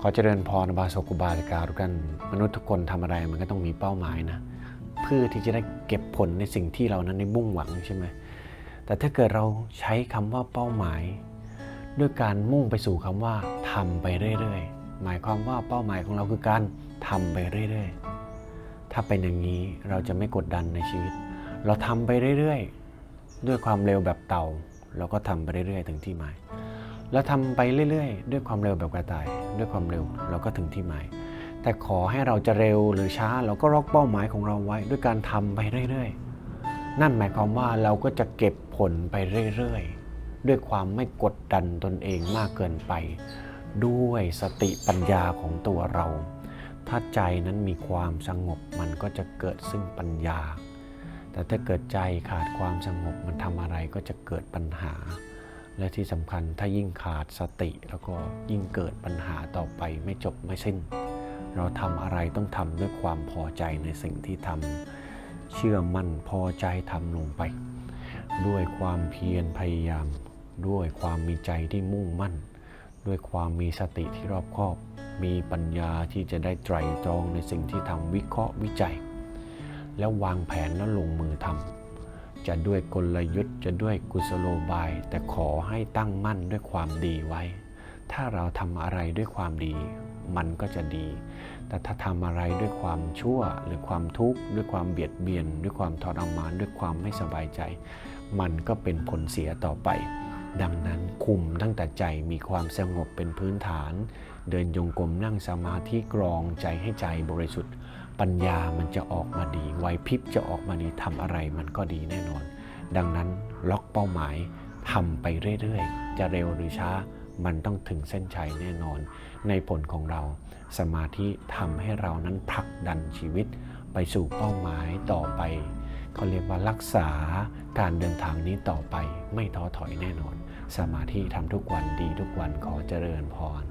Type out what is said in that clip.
ขอเจริญพรบาสกุบาสิกาทุกท่านมนุษย์ทุกคนทำอะไรมันก็ต้องมีเป้าหมายนะ เพื่อที่จะได้เก็บผลในสิ่งที่เรานั้นได้มุ่งหวังใช่ไหมแต่ถ้าเกิดเราใช้คำว่าเป้าหมาย ด้วยการมุ่งไปสู่คำว่าทำไปเรื่อยๆ หมายความว่าเป้าหมายของเราคือการทำไปเรื่อยๆ ถ้าเป็นอย่างนี้เราจะไม่กดดันในชีวิต เราทำไปเรื่อยๆ ด้วยความเร็วแบบเต่า เราก็ทำไปเรื่อยๆ ถึงที่หมาย เราทำไปเรื่อยๆ ด้วยความเร็วแบบกระต่าย ด้วยความเร็วเราก็ถึงที่หมาย แต่ขอให้เราจะเร็วหรือช้าเราก็ล็อกเป้าหมายของเราไว้ ด้วยการทำไปเรื่อยๆ นั่นหมายความว่าเราก็จะเก็บผลไปเรื่อยๆ ด้วยความไม่กดดันตนเองมากเกินไป ด้วยสติปัญญาของตัวเรา ถ้าใจนั้นมีความสงบมันก็จะเกิดซึ่งปัญญา แต่ถ้าเกิดใจขาดความสงบมันทำอะไรก็จะเกิดปัญหา และที่สำคัญถ้ายิ่งขาดสติ แล้วก็ยิ่งเกิดปัญหาต่อไปไม่จบไม่สิ้น เราทำอะไรต้องทำด้วยความพอใจในสิ่งที่ทำเชื่อมั่นพอใจทำลงไป ด้วยความเพียรพยายาม ด้วยความมีใจที่มุ่งมั่น ด้วยความมีสติที่รอบคอบ มีปัญญาที่จะได้ไตรตรองในสิ่งที่ทำวิเคราะห์วิจัย แล้ววางแผนแล้วลงมือทำ จะด้วยกลยุทธ์ จะด้วยกุศโลบาย แต่ขอให้ตั้งมั่นด้วยความดีไว้ ถ้าเราทำอะไรด้วยความดี มันก็จะดี แต่ถ้าทำอะไรด้วยความชั่วหรือความทุกข์ด้วยความเบียดเบียน ด้วยความทรมานด้วยความไม่สบายใจ มันก็เป็นผลเสียต่อไป ดังนั้นคุมตั้งแต่ใจมีความสงบเป็นพื้นฐาน เดินยงกรมนั่งสมาธิกรองใจให้ใจบริสุทธิ์ ปัญญามันจะออกมาดีไหวพริบจะออกมาดีทำอะไรมันก็ดีแน่นอน ดังนั้นล็อกเป้าหมายทำไปเรื่อยๆ จะเร็วหรือช้ามันต้องถึงเส้นชัยแน่นอน ในผลของเรา สมาธิทำให้เรานั้นผลักดันชีวิต ไปสู่เป้าหมายต่อไปเขาเรียกว่ารักษาการเดินทางนี้ต่อไปไม่ท้อถอยแน่นอน สมาธิทำทุกวันดีทุกวันขอเจริญพร